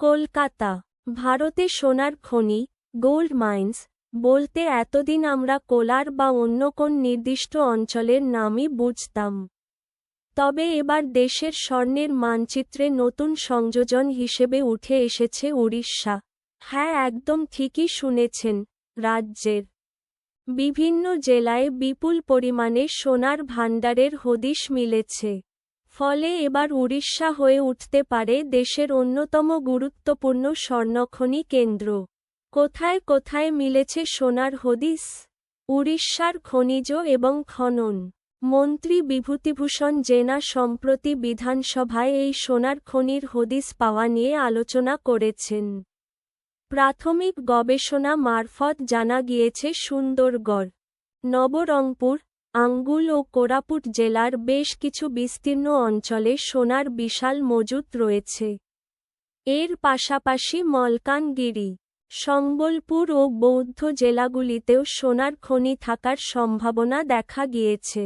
কলকাতা, ভারতে সোনার খনি, গোল্ড মাইন্স, বলতে এতদিন আমরা কোলার বা অন্য কোন নির্দিষ্ট অঞ্চলের নামই বুঝতাম। তবে এবার দেশের স্বর্ণের মানচিত্রে নতুন সংযোজন হিসেবে উঠে এসেছে উড়িষ্যা। হ্যাঁ একদম ঠিকই শুনেছেন, রাজ্যের বিভিন্ন জেলায় বিপুল পরিমাণে সোনার ভাণ্ডারের হদিশ মিলেছে। ফলে এবার উড়িষ্যা হয়ে উঠতে পারে দেশের অন্যতম গুরুত্বপূর্ণ স্বর্ণখনি কেন্দ্র। কোথায় কোথায় মিলেছে সোনার হদিস? উড়িষ্যার খনিজ এবং খনন। মন্ত্রী বিভূতিভূষণ জেনা সম্প্রতি বিধানসভায় এই সোনার খনির হদিস পাওয়া নিয়ে আলোচনা করেছেন। প্রাথমিক গবেষণা মারফত জানা গিয়েছে সুন্দরগড়, নবরংপুর আঙ্গুল ও কোরাপুট জেলার বেশ কিছু বিস্তীর্ণ অঞ্চলে সোনার বিশাল মজুত রয়েছে। এর পাশাপাশি মলকানগিরি, সম্বলপুর ও বৌদ্ধ জেলাগুলিতেও সোনার খনি থাকার সম্ভাবনা দেখা গিয়েছে।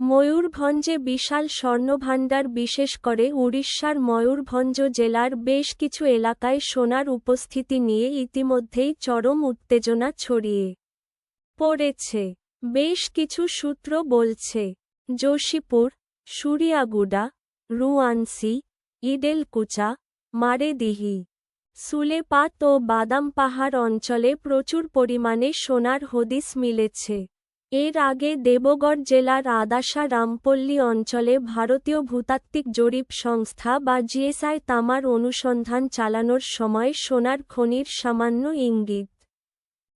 ময়ূরভঞ্জে বিশাল স্বর্ণভাণ্ডার বিশেষ করে উড়িষ্যার ময়ূরভঞ্জ জেলার বেশ কিছু এলাকায় সোনার উপস্থিতি নিয়ে ইতিমধ্যেই চরম উত্তেজনা ছড়িয়ে পড়েছে। বেশ কিছু সূত্র বলছে। যোশীপুর সুরিয়াগুডা, রুয়ানসি, ইডেলকুচা, মারেদিহি, সুলেপাত ও বাদাম পাহাড় অঞ্চলে প্রচুর পরিমাণে সোনার হদিস মিলেছে। এর আগে দেবগড় জেলার আদাসা রামপল্লী অঞ্চলে ভারতীয় ভূতাত্ত্বিক জরিপ সংস্থা বা জিএসআই তামার অনুসন্ধান চালানোর সময় সোনার খনির সামান্য ইঙ্গিত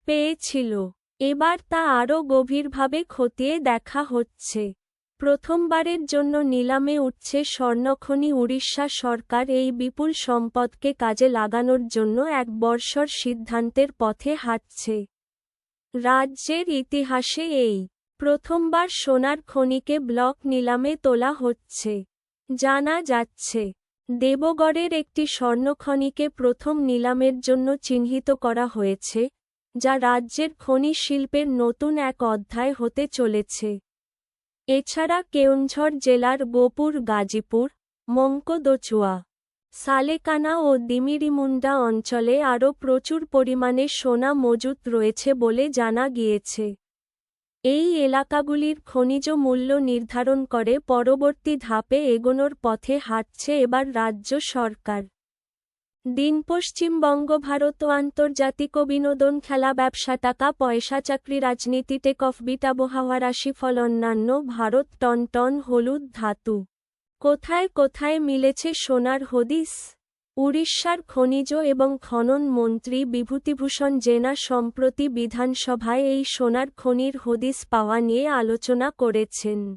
পেয়েছিল। এবার তা আরও গভীরভাবে খতিয়ে দেখা হচ্ছে। প্রথমবারের জন্য নিলামে উঠছে স্বর্ণখনি উড়িষ্যা সরকার এই বিপুল সম্পদকে কাজে লাগানোর জন্য এক বর্ষর সিদ্ধান্তের পথে হাঁটছে। রাজ্যের ইতিহাসে এই প্রথমবার সোনার খনিকে ব্লক নিলামে তোলা হচ্ছে। জানা যাচ্ছে, দেবগড়ের একটি স্বর্ণখনিকে প্রথম নিলামের জন্য চিহ্নিত করা হয়েছে যা রাজ্যের খনি শিল্পের নতুন এক অধ্যায় হতে চলেছে। এছাড়া কেওনঝড় জেলার গোপুর গাজীপুর, মঙ্কদচুয়া, সালেকানা ও দিমিরিমুন্ডা অঞ্চলে আরও প্রচুর পরিমাণে সোনা মজুত রয়েছে বলে জানা গিয়েছে। এই এলাকাগুলির খনিজ মূল্য নির্ধারণ করে পরবর্তী ধাপে এগোনোর পথে হাঁটছে এবার রাজ্য সরকার। দিন পশ্চিমবঙ্গ ভারত ও আন্তর্জাতিক বিনোদন খেলা, ব্যবসা, টাকা, পয়সা, চাকরি রাজনীতিতে টেক অফ, বিট আবহাওয়া, রাশিফল, অন্যান্য, ভারত, টন টন, হলুদ, ধাতু। কোথায় কোথায় মিলেছে সোনার হদিস? উড়িষ্যার খনিজ এবং খনন মন্ত্রী বিভূতিভূষণ জেনা সম্প্রতি বিধানসভায় এই সোনার খনির হদিস পাওয়া নিয়ে আলোচনা করেছেন।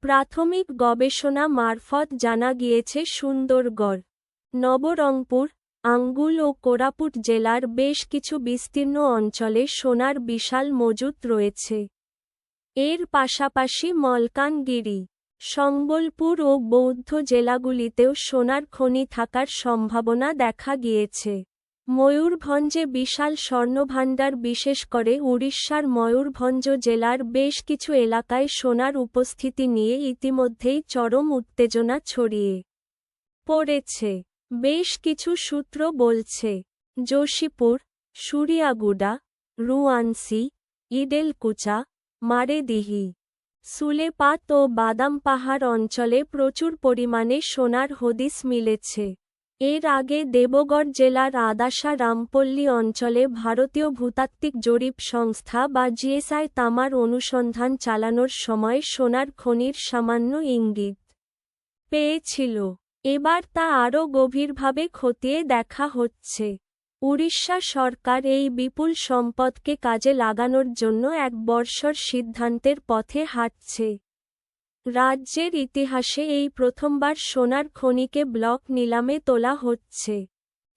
প্রাথমিক গবেষণা মারফত জানা গিয়েছে সুন্দরগড়। নবরংপুর আঙ্গুল ও কোরাপুট জেলার বেশ কিছু বিস্তীর্ণ অঞ্চলে সোনার বিশাল মজুত রয়েছে। এর পাশাপাশি মলকানগিরি, সম্বলপুর ও বৌদ্ধ জেলাগুলিতেও সোনার খনি থাকার সম্ভাবনা দেখা গিয়েছে। ময়ূরভঞ্জে বিশাল স্বর্ণভাণ্ডার বিশেষ করে উড়িষ্যার ময়ূরভঞ্জ জেলার বেশ কিছু এলাকায় সোনার উপস্থিতি নিয়ে ইতিমধ্যেই চরম উত্তেজনা ছড়িয়ে পড়েছে। বেশ কিছু সূত্র বলছে। যোশীপুর সুরিয়াগুডা, রুয়ানসি, ইডেলকুচা, মারেদিহি, সুলেপাত ও বাদাম পাহাড় অঞ্চলে প্রচুর পরিমাণে সোনার হদিস মিলেছে। এর আগে দেবগড় জেলার আদাসা রামপল্লী অঞ্চলে ভারতীয় ভূতাত্ত্বিক জরিপ সংস্থা বা জিএসআই তামার অনুসন্ধান চালানোর সময় সোনার খনির সামান্য ইঙ্গিত পেয়েছিল। এবার তা আরও গভীরভাবে খতিয়ে দেখা হচ্ছে। উড়িষ্যা সরকার এই বিপুল সম্পদকে কাজে লাগানোর জন্য এক বর্ষর সিদ্ধান্তের পথে হাঁটছে। রাজ্যের ইতিহাসে এই প্রথমবার সোনার খনিকে ব্লক নিলামে তোলা হচ্ছে।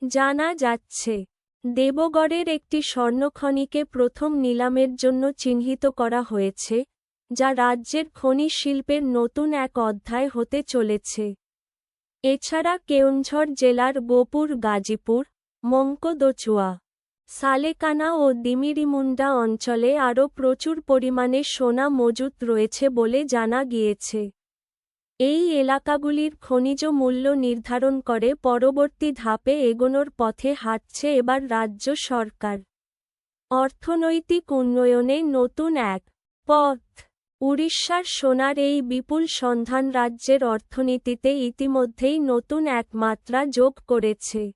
জানা যাচ্ছে, দেবগড়ের একটি স্বর্ণখনিকে প্রথম নিলামের জন্য চিহ্নিত করা হয়েছে, যা রাজ্যের খনি শিল্পের নতুন এক অধ্যায় হতে চলেছে। এছাড়া কেওনঝড় জেলার গোপুর গাজীপুর মঙ্কদচুয়া সালেকানা ও দিমিরিমুন্ডা অঞ্চলে আরও প্রচুর পরিমাণে সোনা মজুত রয়েছে বলে জানা গিয়েছে। এই এলাকাগুলির খনিজ মূল্য নির্ধারণ করে পরবর্তী ধাপে এগোনোর পথে হাঁটছে এবার রাজ্য সরকার। অর্থনৈতিক উন্নয়নে নতুন এক পথ। উড়িষ্যার সোনার এই বিপুল সন্ধান রাজ্যের অর্থনীতিতে ইতিমধ্যেই নতুন এক মাত্রা যোগ করেছে।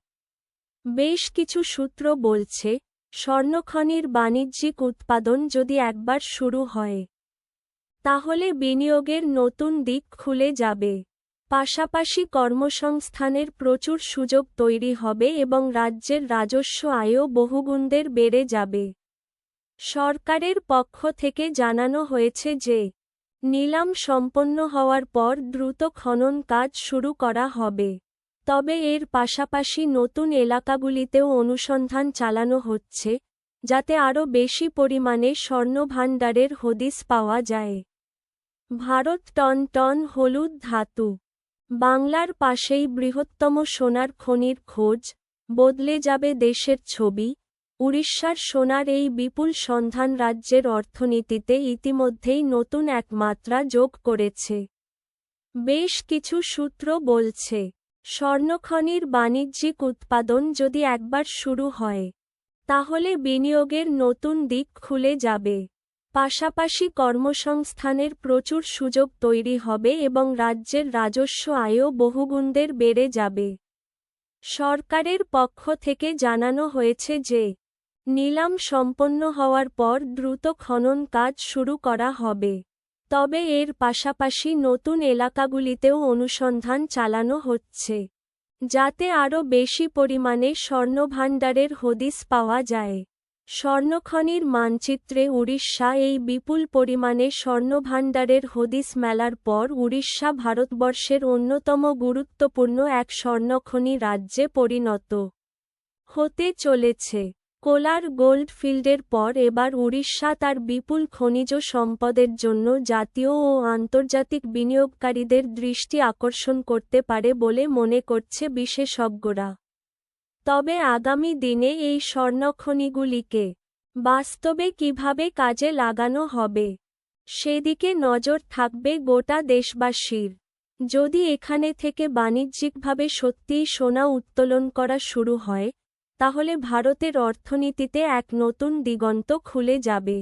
বেশ কিছু সূত্র বলছে, স্বর্ণখনির বাণিজ্যিক উৎপাদন যদি একবার শুরু হয়, তাহলে বিনিয়োগের নতুন দিক খুলে যাবে। পাশাপাশি কর্মসংস্থানের প্রচুর সুযোগ তৈরি হবে এবং রাজ্যের রাজস্ব আয়ও বহুগুণদের বেড়ে যাবে। সরকারের পক্ষ থেকে জানানো হয়েছে যে, নিলাম সম্পন্ন হওয়ার পর দ্রুত খনন কাজ শুরু করা হবে। তবে এর পাশাপাশি নতুন এলাকাগুলিতেও অনুসন্ধান চালানো হচ্ছে, যাতে আরও বেশি পরিমাণে স্বর্ণভাণ্ডারের হদিস পাওয়া যায়। ভারত টন টন হলুদ ধাতু। বাংলার পাশেই বৃহত্তম সোনার খনির খোঁজ, বদলে যাবে দেশের ছবি উড়িষ্যার সোনার এই বিপুল সন্ধান রাজ্যের অর্থনীতিতে ইতিমধ্যেই নতুন এক মাত্রা যোগ করেছে। বেশ কিছু সূত্র বলছে, স্বর্ণখনির বাণিজ্যিক উৎপাদন যদি একবার শুরু হয়, তাহলে বিনিয়োগের নতুন দিক খুলে যাবে। পাশাপাশি কর্মসংস্থানের প্রচুর সুযোগ তৈরি হবে এবং রাজ্যের রাজস্ব আয়ও বহুগুণদের বেড়ে যাবে। সরকারের পক্ষ থেকে জানানো হয়েছে যে নিলাম সম্পন্ন হওয়ার পর দ্রুত খনন কাজ শুরু করা হবে। তবে এর পাশাপাশি নতুন এলাকাগুলিতেও অনুসন্ধান চালানো হচ্ছে, যাতে আরও বেশি পরিমাণে স্বর্ণভাণ্ডারের হদিস পাওয়া যায়। স্বর্ণখনির মানচিত্রে উড়িষ্যা এই বিপুল পরিমাণে স্বর্ণভাণ্ডারের হদিস মেলার পর উড়িষ্যা ভারতবর্ষের অন্যতম গুরুত্বপূর্ণ এক স্বর্ণখনি রাজ্যে পরিণত হতে চলেছে। কোলার গোল্ড ফিল্ডের পর এবার উড়িষ্যা তার বিপুল খনিজ সম্পদের জন্য জাতীয় ও আন্তর্জাতিক বিনিয়োগকারীদের দৃষ্টি আকর্ষণ করতে পারে বলে মনে করছে বিশেষজ্ঞরা। তবে আগামী দিনে এই স্বর্ণখনিগুলিকে বাস্তবে কীভাবে কাজে লাগানো হবে, সেদিকে নজর থাকবে গোটা দেশবাসীর। যদি এখানে থেকে বাণিজ্যিকভাবে সত্যিই সোনা উত্তোলন করা শুরু হয় তাহলে ভারতের অর্থনীতিতে এক নতুন দিগন্ত খুলে যাবে।